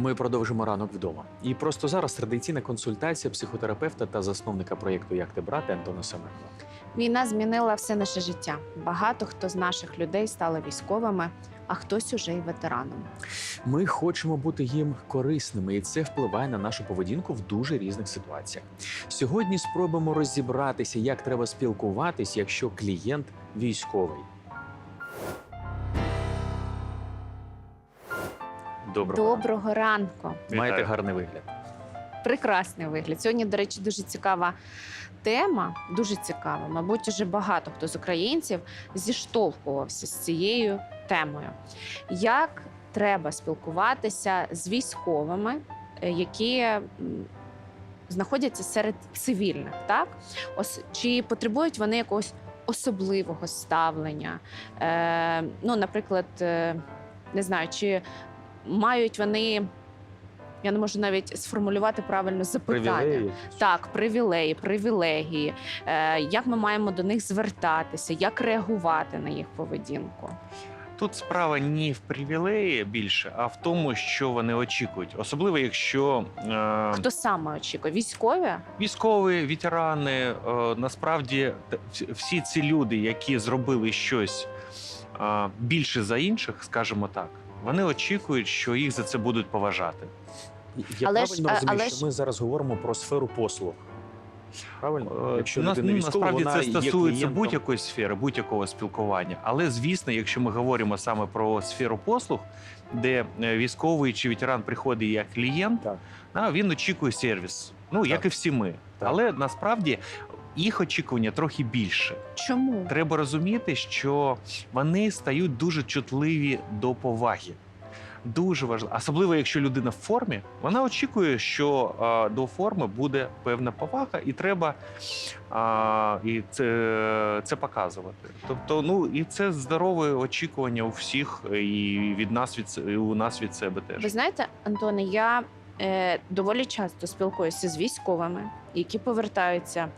Ми продовжимо ранок вдома. І просто зараз традиційна консультація психотерапевта та засновника проєкту Як ти брати Антона Семенова. Війна змінила все наше життя. Багато хто з наших людей стали військовими, а хтось уже й ветераном. Ми хочемо бути їм корисними, і це впливає на нашу поведінку в дуже різних ситуаціях. Сьогодні спробуємо розібратися, як треба спілкуватись, якщо клієнт військовий. Доброго. ранку. Доброго ранку. Маєте Вітаю. гарний вигляд. Прекрасний вигляд. Сьогодні, до речі, дуже цікава тема. Дуже цікава. Мабуть, уже багато хто з українців зіштовхувався з цією темою. Як треба спілкуватися з військовими, е, які м, знаходяться серед цивільних, так? Ось чи потребують вони якогось особливого ставлення? Е, ну, наприклад, е, не знаю, чи мають вони. Я не можу навіть сформулювати правильно запитання. Привілеї. Так, привілеї, привілегії. Е, як ми маємо до них звертатися, як реагувати на їх поведінку? Тут справа не в привілеї більше, а в тому, що вони очікують. Особливо, якщо е, Хто саме очікує? Військові? військові, ветерани, е, насправді т- всі- всі ці люди, які зробили щось е, більше за інших, скажімо так, вони очікують, що їх за це будуть поважати. Я Але правильно а- розумію, але що ж- ми зараз говоримо про сферу послуг. Правильно? Е, Якщо у нас, людина ну, військова, насправді вона це є стосується клієнтом. будь-якої сфери, будь-якого спілкування. Але звісно, якщо ми говоримо саме про сферу послуг, де е, військовий чи ветеран приходить як клієнт, Так. а, він очікує сервіс. Ну як і всі ми. Так. Але насправді їх очікування трохи більше. Чому? Треба розуміти, що вони стають дуже чутливі до поваги. Дуже важливо, особливо якщо людина в формі, вона очікує, що а, до форми буде певна повага, і треба а, і це, це показувати. Тобто, ну і це здорове очікування у всіх, і від нас від і у нас від себе теж. Ви знаєте, Антоне, я е, доволі часто спілкуюся з військовими, які повертаються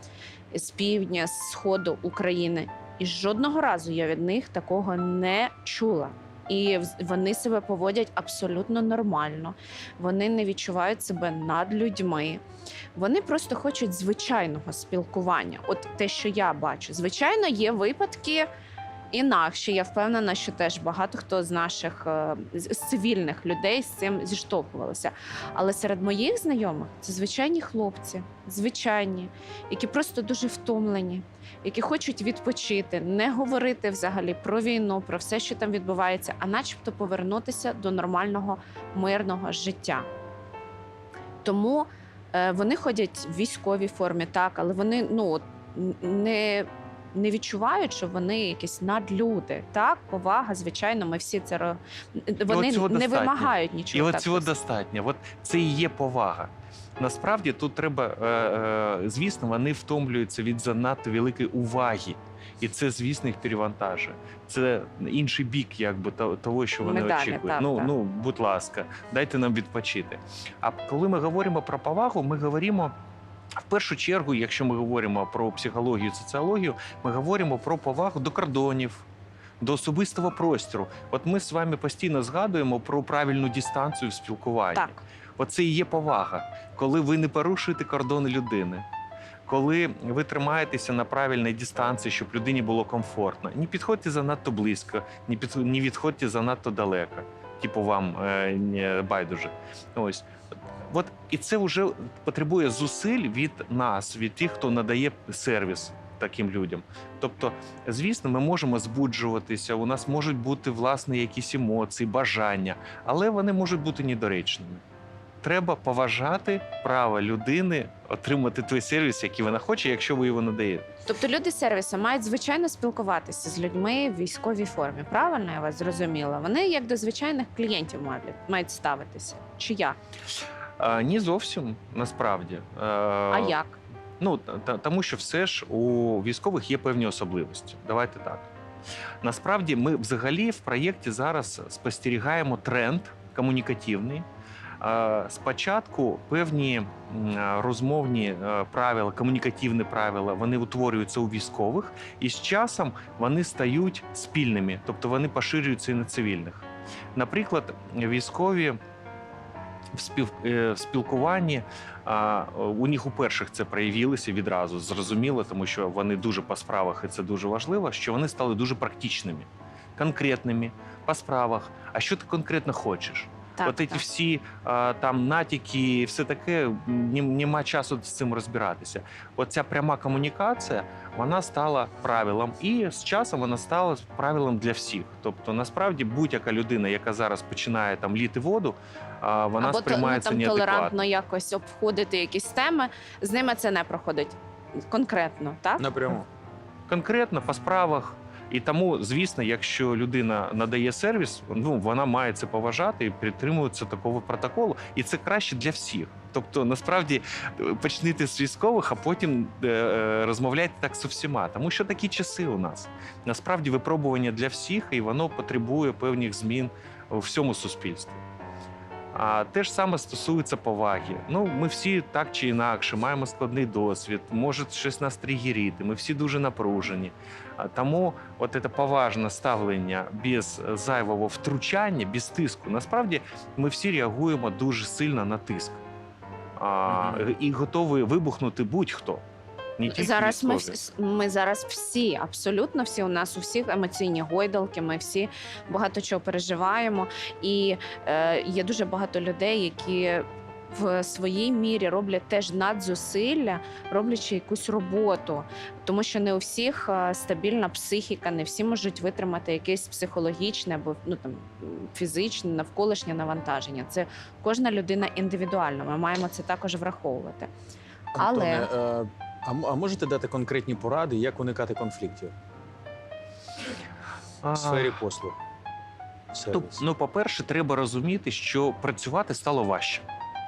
з півдня, з сходу України, і жодного разу я від них такого не чула. І вони себе поводять абсолютно нормально. Вони не відчувають себе над людьми. Вони просто хочуть звичайного спілкування. От те, що я бачу. Звичайно, є випадки інакші. Я впевнена, що теж багато хто з наших е, з цивільних людей з цим зіштовхувалися. Але серед моїх знайомих це звичайні хлопці, звичайні, які просто дуже втомлені, які хочуть відпочити, не говорити взагалі про війну, про все, що там відбувається, а начебто повернутися до нормального мирного життя. Тому е, вони ходять в військовій формі, так, але вони ну не. Не відчувають, що вони якісь надлюди. Так, повага, звичайно, ми всі це ро- вони цього не достатньо. вимагають І нічого. от цього просто. достатньо. От це і є повага. Насправді тут треба, е, е, звісно, вони втомлюються від занадто великої уваги. І це, звісно, їх перевантажує. Це інший бік, якби то- того, що вони Медалі, очікують. так, ну, так. ну, будь ласка, дайте нам відпочити. А коли ми говоримо про повагу, ми говоримо. В першу чергу, якщо ми говоримо про психологію, соціологію, ми говоримо про повагу до кордонів, до особистого простору. От ми з вами постійно згадуємо про правильну дистанцію в спілкуванні. Так. Оце і є повага, коли ви не порушуєте кордони людини, коли ви тримаєтеся на правильній дистанції, щоб людині було комфортно. Не підходьте занадто близько, не під не відходьте занадто далеко. Типу вам е, не байдуже. Ось. От і це вже потребує зусиль від нас, від тих, хто надає сервіс таким людям. Тобто, звісно, ми можемо збуджуватися, у нас можуть бути власне якісь емоції, бажання, але вони можуть бути недоречними. Треба поважати право людини отримати той сервіс, який вона хоче, якщо ви його надаєте. Тобто люди сервісу мають звичайно спілкуватися з людьми в військовій формі. Правильно я вас зрозуміла? Вони як до звичайних клієнтів мають, ставитися. Чи як? А, ні зовсім насправді. А як? Ну тому, що все ж у військових є певні особливості. Давайте так. Насправді, ми взагалі в проєкті зараз спостерігаємо тренд комунікативний. Спочатку певні розмовні е, правила, комунікативні правила, вони утворюються у військових, і з часом вони стають спільними, тобто вони поширюються і на цивільних. Наприклад, військові е, в спілкуванні. У них у перших це проявилося відразу, зрозуміло, тому що вони дуже по справах, і це дуже важливо, що вони стали дуже практичними, конкретними по справах. А що ти конкретно хочеш? Так, От ці так. всі а, там натяки, все таке, ні, нема часу з цим розбиратися. Оця пряма комунікація вона стала правилом, і з часом вона стала правилом для всіх. Тобто, насправді, будь-яка людина, яка зараз починає там літи воду, а, вона Або то- ну, сприймається там неадекватно. толерантно якось обходити якісь теми, з ними це не проходить конкретно, так? Напряму. конкретно по справах. І тому, звісно, якщо людина надає сервіс, ну вона має це поважати і притримуватися такого протоколу, і це краще для всіх. Тобто, насправді почнити з військових, а потім е, розмовляти розмовляйте так з усіма, тому що такі часи у нас насправді випробування для всіх, і воно потребує певних змін у всьому суспільстві. А те ж саме стосується поваги. Ну, ми всі так чи інакше маємо складний досвід, може щось нас тригерити, ми всі дуже напружені. Тому от це поважне ставлення без зайвого втручання, без тиску. Насправді ми всі реагуємо дуже сильно на тиск. А, І готові вибухнути будь-хто. Не тільки Зараз ми, військові. вс- ми зараз всі, абсолютно всі. У нас у всіх емоційні гойдалки. Ми всі багато чого переживаємо. І е, є дуже багато людей, які в своїй мірі роблять теж надзусилля, роблячи якусь роботу, тому що не у всіх е, стабільна психіка, не всі можуть витримати якесь психологічне або ну там фізичне навколишнє навантаження. Це кожна людина індивідуально. Ми маємо це також враховувати. Але- Антоне, е, а, м- а можете дати конкретні поради, як уникати конфліктів А, в сфері послуг? Ну, Сервіс. ну, по-перше, треба розуміти, що працювати стало важче.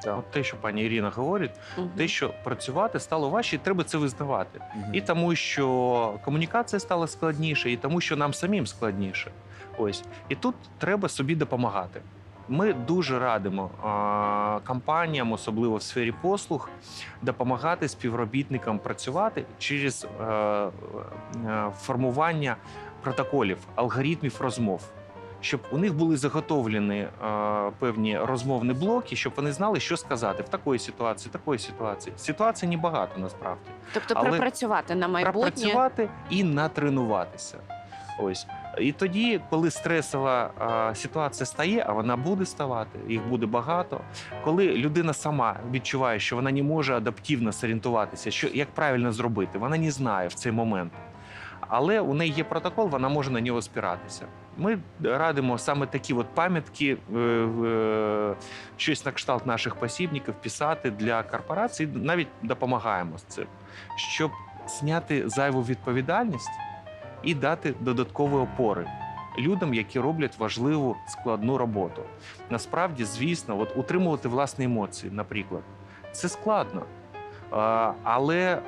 Так. От те, що пані Ірина говорить, Мгм. те, що працювати стало важче, і треба це визнавати. Мгм. І тому, що комунікація стала складніше, і тому, що нам самим складніше. Ось і тут треба собі допомагати. Ми дуже радимо компаніям, особливо в сфері послуг, допомагати співробітникам працювати через е, е, формування протоколів, алгоритмів розмов. Щоб у них були заготовлені е, певні розмовні блоки, щоб вони знали, що сказати в такої ситуації, такої ситуації. Ситуацій небагато насправді Тобто Але пропрацювати на майбутнє. пропрацювати і натренуватися. Ось і тоді, коли стресова ситуація стає, а вона буде ставати, їх буде багато. Коли людина сама відчуває, що вона не може адаптивно зорієнтуватися, що як правильно зробити, вона не знає в цей момент. Але у неї є протокол, вона може на нього спиратися. Ми радимо саме такі от пам'ятки, е, е, щось на кшталт наших посібників писати для корпорацій, навіть допомагаємо з цим, щоб зняти зайву відповідальність і дати додаткові опори людям, які роблять важливу складну роботу. Насправді, звісно, от утримувати власні емоції, наприклад, це складно. Але е,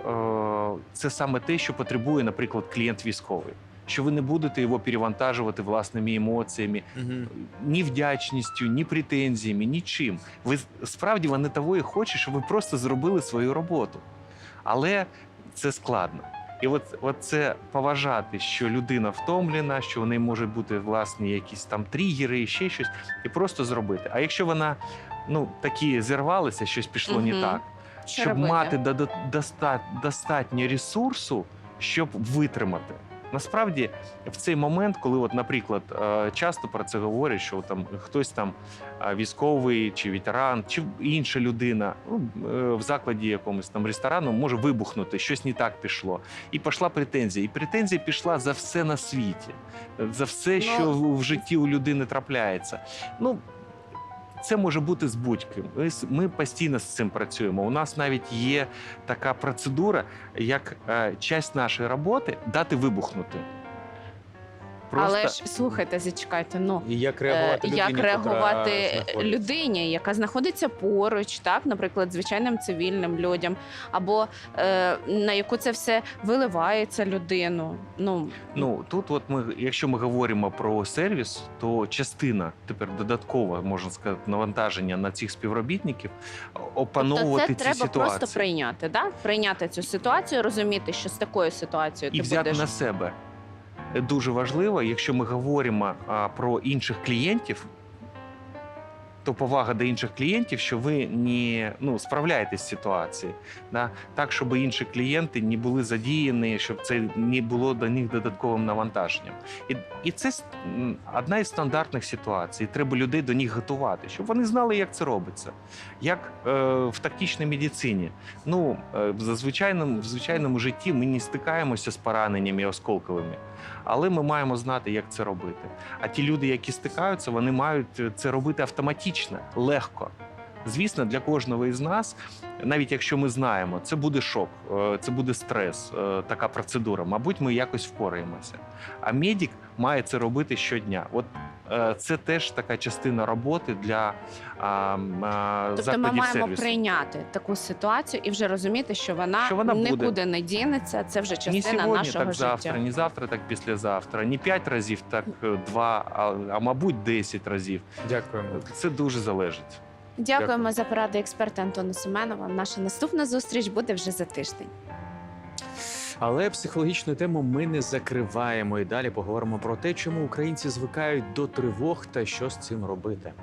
це саме те, що потребує, наприклад, клієнт військовий. Що ви не будете його перевантажувати власними емоціями, Мгм. ні вдячністю, ні претензіями, нічим. Ви справді вони того і хочуть, щоб ви просто зробили свою роботу. Але це складно. І от, от це поважати, що людина втомлена, що в неї можуть бути власні якісь там тригери і ще щось, і просто зробити. А якщо вона ну такі зірвалася, щось пішло не так, Що щоб робити? мати доста- достатньо ресурсу, щоб витримати. Насправді, в цей момент, коли, от, наприклад, е, часто про це говорять, що там хтось там е, військовий чи ветеран, чи інша людина ну, е, в закладі якомусь там ресторану може вибухнути, щось не так пішло. І пішла претензія. І претензія пішла за все на світі, за все, що в в житті у людини трапляється. Ну, це може бути з будь-ким. Ми, постійно з цим працюємо. У нас навіть є така процедура, як е, часть нашої роботи дати вибухнути. Але ж слухайте, зачекайте. Ну І як е, реагувати людині, як реагувати людині, яка знаходиться поруч, так, наприклад, звичайним цивільним людям, або е, на яку це все виливається людину. Ну Ну тут, от ми, якщо ми говоримо про сервіс, то частина тепер додаткова, можна сказати, навантаження на цих співробітників тобто опановувати це ці треба ситуації просто прийняти, да? прийняти цю ситуацію, розуміти, що з такою ситуацією і ти взяти будеш на себе. Дуже важливо, якщо ми говоримо про інших клієнтів, то повага до інших клієнтів, що ви не ну, справляєтесь з ситуацією. Да? Так, щоб інші клієнти не були задіяні, щоб це не було до них додатковим навантаженням. І, і це одна із стандартних ситуацій. Треба людей до них готувати, щоб вони знали, як це робиться. Як е, в тактичній медицині. Ну, е, в звичайному, в звичайному житті ми не стикаємося з пораненнями осколковими, але ми маємо знати, як це робити. А ті люди, які стикаються, вони мають е, це робити автоматично, легко. Звісно, для кожного із нас, навіть якщо ми знаємо, це буде шок, е, це буде стрес, е, така процедура. Мабуть, ми якось впораємося. А медик має це робити щодня. От е, це теж така частина роботи для а, а, Тобто ми маємо сервісу. прийняти таку ситуацію і вже розуміти, що вона, Що вона буде. нікуди не дінеться. Це вже Ні частина сьогодні, нашого так життя. завтра, ні завтра, так післязавтра, ні п'ять разів, так два, а, а мабуть, десять разів. Дякуємо. Це дуже залежить. Дякуємо Дякую. за поради експерта Антона Семенова. Наша наступна зустріч буде вже за тиждень. Але психологічну тему ми не закриваємо і далі поговоримо про те, чому українці звикають до тривог та що з цим робити.